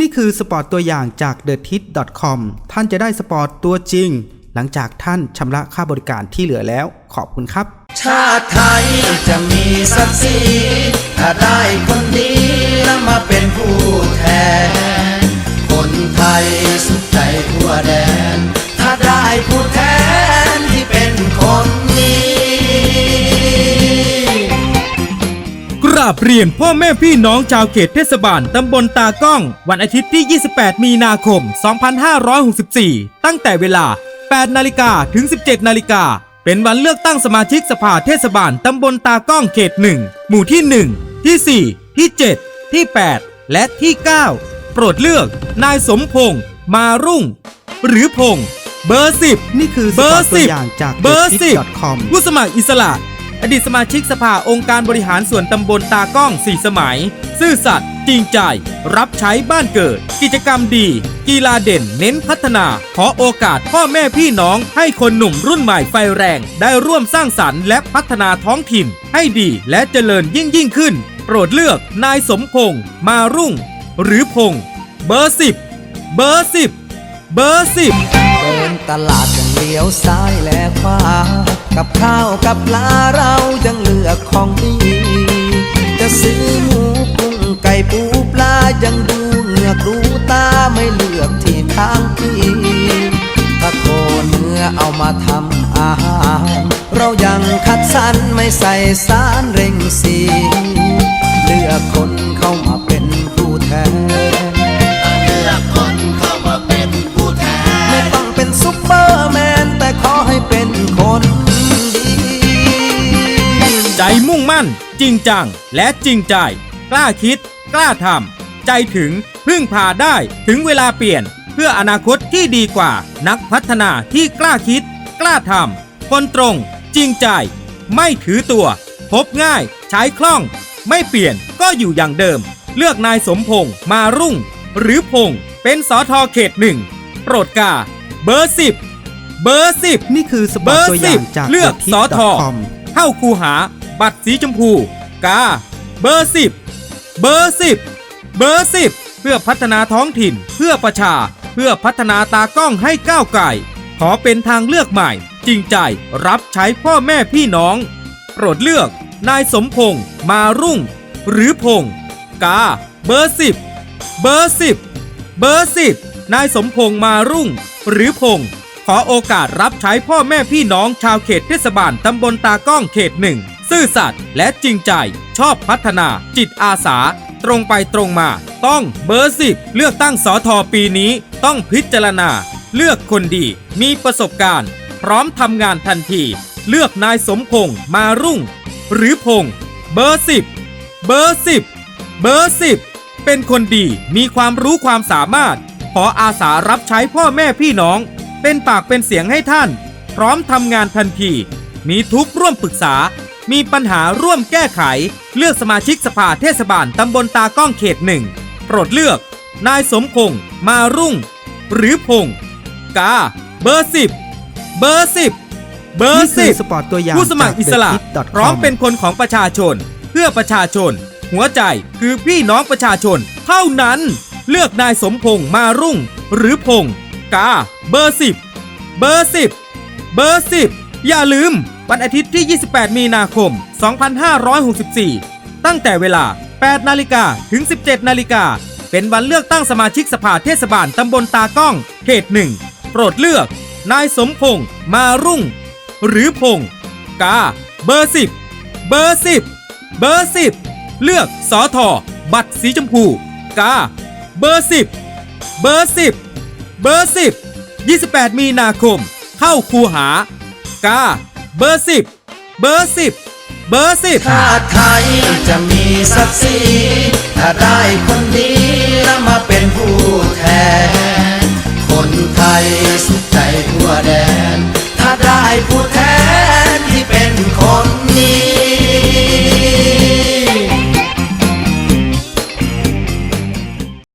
นี่คือสปอร์ตตัวอย่างจาก t h e t i t c o m ท่านจะได้สปอร์ตตัวจริง หลังจากท่านชำระค่าบริการที่เหลือแล้ว ขอบคุณครับ ชาติไทยจะมีศักดิ์ศรีถ้าได้คนดีแล้วมาเป็นผู้แทน คนไทยสุขใจ บเรียนพ่อแม่พี่น้องชาวเขตเทศบาลตำบลตากล้อง วันอาทิตย์ที่ 28 มีนาคม 2564 ตั้งแต่เวลา 8 นาฬิกาถึง 17 นาฬิกา เป็นวันเลือกตั้งสมาชิกสภาเทศบาลตำบลตากล้องเขต 1 หมู่ที่ 1 ที่ 4 ที่ 7 ที่ 8 และที่ 9 โปรดเลือก นายสมพงษ์มารุ่ง หรือพงษ์เบอร์ 10 นี่คือสเบปออร์ร์ตตัวสิบอย่างจาก เบอร์ t h e สิ t บ i t c o m ผู้สมัครอิสระ อดีตสมาชิกสภาองค์การบริหารส่วนตำบลตากล้อง4สมัย ซื่อสัตย์จริงใจ รับใช้บ้านเกิด กิจกรรมดี กีฬาเด่นเน้นพัฒนา ขอโอกาสพ่อแม่พี่น้องให้คนหนุ่มรุ่นใหม่ไฟแรง ได้ร่วมสร้างสรรค์และพัฒนาท้องถิ่น ให้ดีและเจริญยิ่งยิ่งขึ้น โปรดเลือกนายสมพงษ์มารุ่ง หรือพงษ์เบอร์10เบอร์10เบอร์10เดินตลาด เลี้ยวซ้ายและขวา กับข้าวกับปลาเรายังเลือกของดี จะซื้อหมูกุ้งไก่ปูปลายังดูเหงือกดูตาไม่เลือกที่ทางพี่ถ้าโคเนื้อเอามาทำอาหาร เรายังคัดสรรไม่ใส่สารเร่งสี เลือกคนเข้ามาเป็นผู้แทน มุ่งมั่น จริงจัง และจริงใจ กล้าคิด กล้าทำใจถึงพึ่งพาได้ถึงเวลาเปลี่ยน เพื่ออนาคตที่ดีกว่า นักพัฒนาที่กล้าคิด กล้าทำคนตรง จริงใจ ไม่ถือตัว พบง่าย ใช้คล่อง ไม่เปลี่ยนก็อยู่อย่างเดิม เลือกนายสมพงษ์มารุ่ง หรือพงษ์เป็นสอทอเขตหนึ่งโปรดกา เบอร์สิบเบอร์สิบนี่คือสปเบออร์ตร์ตัวอสิย่าบงจากเลือก t h e t สอ i t ทอ c o m เข้าคูหา บัตรสีชมพู กา เบอร์สิบเบอร์สิบเบอร์สิบเพื่อพัฒนาท้องถิ่น เพื่อประชา เพื่อพัฒนาตากล้องให้ก้าวไกลขอเป็นทางเลือกใหม่ จริงใจรับใช้พ่อแม่พี่น้อง โปรดเลือกนายสมพงษ์มารุ่ง หรือพงษ์กา เบอร์สิบเบอร์สิบเบอร์สิบนายสมพงษ์มารุ่ง หรือพงษ์ขอโอกาสรับใช้พ่อแม่พี่น้องชาวเขตเทศบาลตำบลตากล้องเขตหนึ่ง ซื่อสัตย์และจริงใจ ชอบพัฒนา จิตอาสา ตรงไปตรงมา ต้องเบอร์สิบเลือกตั้งสอทอปีนี้ ต้องพิจารณา เลือกคนดี มีประสบการณ์ พร้อมทำงานทันที เลือกนายสมพงษ์มารุ่ง หรือพงษ์เบอร์สิบเบอร์สิบเบอร์สิบเป็นคนดีมีความรู้ความสามารถ ขออาสารับใช้พ่อแม่พี่น้อง เป็นปากเป็นเสียงให้ท่าน พร้อมทำงานทันที มีทุกร่วมปรึกษา มีปัญหาร่วมแก้ไข เลือกสมาชิกสภาเทศบาลตำบลตากล้องเขตหนึ่งโปรดเลือก นายสมพงษ์มารุ่ง หรือพงษ์กา เบอร์สิบเบอร์สิบเบอนี่ร์คืสิอบสปอร์ตตัวอย่างผู้สมัครจากอิสระ t h e t i t c o m พร้อมเป็นคนของประชาชน เพื่อประชาชน หัวใจคือพี่น้องประชาชน เท่านั้น เลือกนายสมพงษ์มารุ่ง หรือพงษ์กา เบอร์สิบเบอร์สิบเบอร์สิบอย่าลืม วันอาทิตย์ที่ 28 มีนาคม 2564 ตั้งแต่เวลา 8 นาฬิกาถึง 17 นาฬิกา เป็นวันเลือกตั้งสมาชิกสภาเทศบาลตำบลตากล้อง เขตหนึ่ง โปรดเลือก นายสมพงษ์มารุ่ง หรือพงษ์กา เบอร์สิบเบอร์สิบเบอร์สิบเลือกสอทอบัตรสีชมพู กา เบอร์สิบเบอร์สิบเบอร์สิบ28 มีนาคม เข้าคูหากา เบอร์สิบเบอร์สิบเบอร์สิบชาติไทยจะมีศักดิ์ศรีถ้าได้คนดีแล้วมาเป็นผู้แทน คนไทยสุขใจทั่วแดน